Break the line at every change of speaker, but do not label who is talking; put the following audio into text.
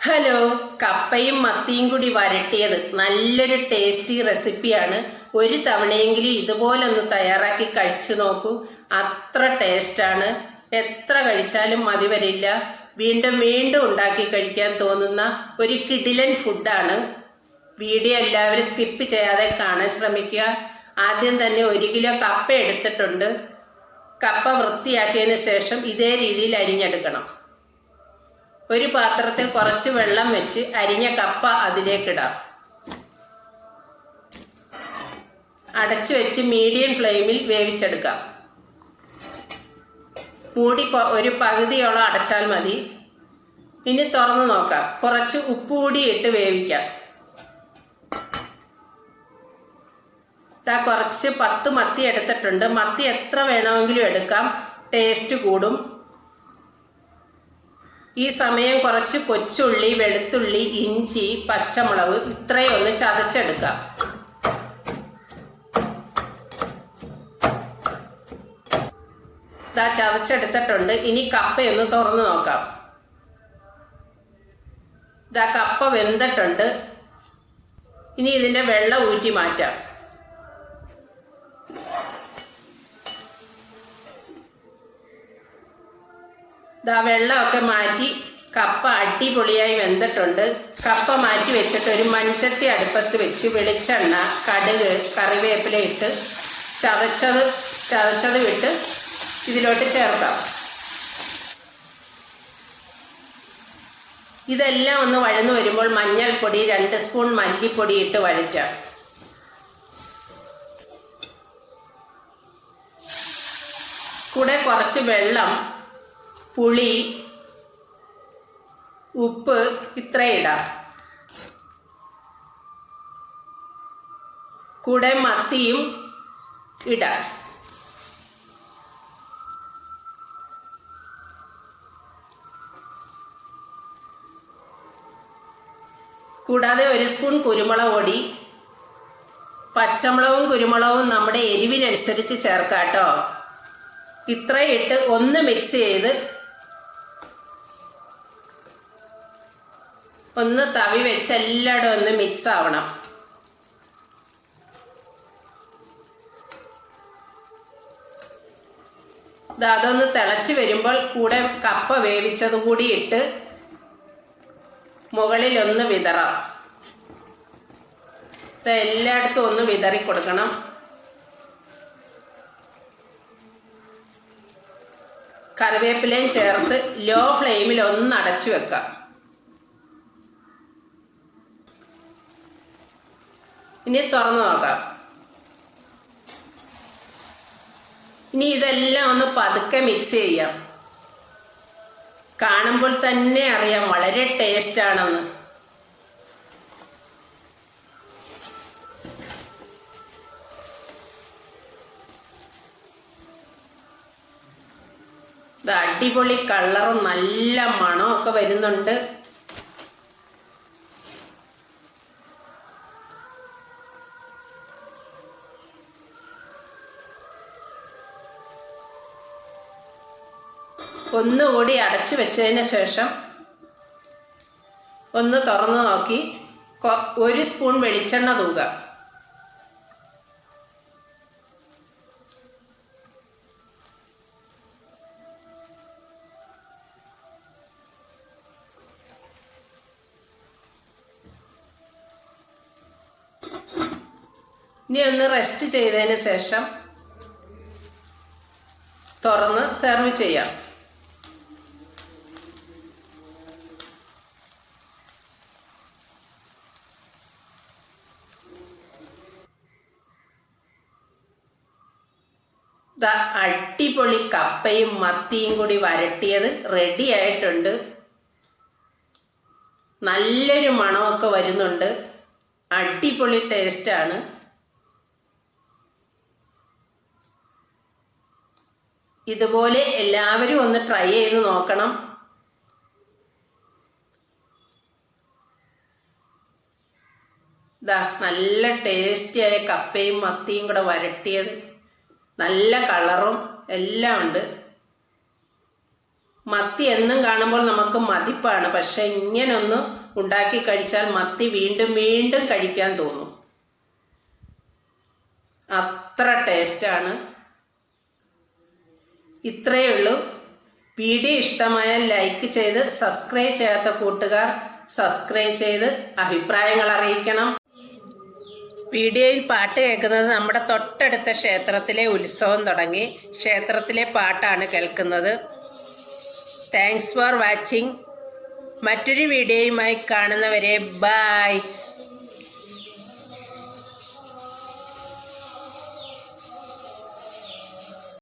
Hello കപ്പയും മത്തിയും കൂടി വരട്ടിയത് നല്ലൊരു ടേസ്റ്റി റെസിപ്പിയാണ്. ഒരു തവണയെങ്കിലും ഇതുപോലെ ഒന്ന് തയ്യാറാക്കി കഴിച്ചു നോക്കൂ. അത്ര ടേസ്റ്റാണ്. എത്ര കഴിച്ചാലും മതി വരില്ല. വീണ്ടും വീണ്ടും ഉണ്ടാക്കി കഴിക്കാൻ തോന്നുന്ന ഒരു കിടിലൻ ഫുഡാണ്. വീഡിയോ എല്ലാവരും സ്കിപ്പ് ചെയ്യാതെ കാണാൻ ശ്രമിക്കുക. ആദ്യം തന്നെ ഒരു കിലോ കപ്പ എടുത്തിട്ടുണ്ട്. കപ്പ വൃത്തിയാക്കിയതിന് ശേഷം ഇതേ രീതിയിൽ അരിഞ്ഞെടുക്കണം. ഒരു പാത്രത്തിൽ കുറച്ച് വെള്ളം വെച്ച് അരിഞ്ഞ കപ്പ അതിലേക്കിടാം. അടച്ചു വെച്ച് മീഡിയം ഫ്ലെയിമിൽ വേവിച്ചെടുക്കാം. മൂടി ഒരു പകുതിയോളം അടച്ചാൽ മതി. ഇനി തുറന്നു നോക്കാം. കുറച്ച് ഉപ്പ് കൂടി ഇട്ട് വേവിക്കാം. കുറച്ച് പത്ത് മത്തി എടുത്തിട്ടുണ്ട്. മത്തി എത്ര വേണമെങ്കിലും എടുക്കാം. ടേസ്റ്റ് കൂടും. ഈ സമയം കുറച്ച് കൊച്ചുള്ളി വെളുത്തുള്ളി ഇഞ്ചി പച്ചമുളക് ഇത്രയും ഒന്ന് ചതച്ചെടുക്കാം. ഇതാ ചതച്ചെടുത്തിട്ടുണ്ട്. ഇനി കപ്പയൊന്ന് തുറന്നു നോക്കാം. ഇതാ കപ്പ വെന്തിട്ടുണ്ട്. ഇനി ഇതിന്റെ വെള്ളം ഊറ്റി മാറ്റാം. ദാ വെള്ളമൊക്കെ മാറ്റി കപ്പ അടിപൊളിയായി വെന്തിട്ടുണ്ട്. കപ്പ മാറ്റി വെച്ചിട്ട് ഒരു മൺചട്ടി അടുപ്പത്ത് വെച്ച് വെളിച്ചെണ്ണ കടുക് കറിവേപ്പില ഇട്ട് ചതച്ചത് ചതച്ചത് വിട്ട് ഇതിലോട്ട് ചേർക്കാം. ഇതെല്ലാം ഒന്ന് വഴന്നു വരുമ്പോൾ മഞ്ഞൾപ്പൊടി രണ്ട് സ്പൂൺ മല്ലിപ്പൊടി ഇട്ട് വഴറ്റാം കൂടെ കുറച്ച് വെള്ളം പുളി ഉപ്പ് ഇത്രയും ഇടാം. കൂടെ മത്തിയും ഇടാം. കൂടാതെ ഒരു സ്പൂൺ കുരുമുളക് പൊടി പച്ചമുളകും കുരുമുളകും നമ്മുടെ എരിവിനനുസരിച്ച് ചേർക്കാം കേട്ടോ ഇത്രയും ഇട്ട് ഒന്ന് മിക്സ് ചെയ്ത് ഒന്ന് തവി വെച്ച് എല്ലായിടും ഒന്ന് മിക്സ് ആവണം. അതൊന്ന് തിളച്ച് വരുമ്പോൾ കൂടെ കപ്പ വേവിച്ചത് കൂടി ഇട്ട് മുകളിൽ ഒന്ന് വിതറാം. ഇത് എല്ലായിടത്തും ഒന്ന് വിതറി കൊടുക്കണം. കറിവേപ്പിലയും ചേർത്ത് ലോ ഫ്ലെയിമിൽ ഒന്ന് അടച്ചു വെക്കാം. ഇനി തുറന്നു നോക്കാം. ഇനി ഇതെല്ലാം ഒന്ന് പതുക്കെ മിക്സ് ചെയ്യാം. കാണുമ്പോൾ തന്നെ അറിയാം വളരെ ടേസ്റ്റ് ആണെന്ന്. അടിപൊളി കളറും നല്ല മണമൊക്കെ വരുന്നുണ്ട്. ഒന്നുകൂടി അടച്ചു വെച്ചതിന് ശേഷം ഒന്ന് തുറന്നു നോക്കി. ഒരു സ്പൂൺ വെളിച്ചെണ്ണ തൂക. ഇനി ഒന്ന് റെസ്റ്റ് ചെയ്തതിന് ശേഷം തുറന്ന് സെർവ് ചെയ്യാം. അടിപൊളി കപ്പയും മത്തിയും കൂടി വരട്ടിയത് റെഡി ആയിട്ടുണ്ട്. നല്ലൊരു മണമൊക്കെ വരുന്നുണ്ട്. അടിപൊളി ടേസ്റ്റാണ് ഇതുപോലെ എല്ലാവരും ഒന്ന് ട്രൈ ചെയ്ത് നോക്കണം. ഇതാ നല്ല ടേസ്റ്റിയായ കപ്പയും മത്തിയും കൂടെ വരട്ടിയത്. നല്ല കളറും എല്ലാം ഉണ്ട്. മത്തി എന്നും കാണുമ്പോൾ നമുക്ക് മതിപ്പാണ്. പക്ഷെ ഇങ്ങനൊന്ന് ഉണ്ടാക്കി കഴിച്ചാൽ മത്തി വീണ്ടും വീണ്ടും കഴിക്കാൻ തോന്നും. അത്ര ടേസ്റ്റാണ്. ഇത്രയേ ഉള്ളൂ. വീഡിയോ ഇഷ്ടമായാൽ ലൈക്ക് ചെയ്ത് സബ്സ്ക്രൈബ് ചെയ്യാത്ത കൂട്ടുകാർ സബ്സ്ക്രൈബ് ചെയ്ത് അഭിപ്രായങ്ങൾ അറിയിക്കണം. വീഡിയോയിൽ പാട്ട് കേൾക്കുന്നത് നമ്മുടെ തൊട്ടടുത്ത ക്ഷേത്രത്തിലെ ഉത്സവം തുടങ്ങി. ക്ഷേത്രത്തിലെ പാട്ടാണ് കേൾക്കുന്നത്. താങ്ക്സ് ഫോർ വാച്ചിങ് മറ്റൊരു വീഡിയോയുമായി കാണുന്നവരെ ബായ്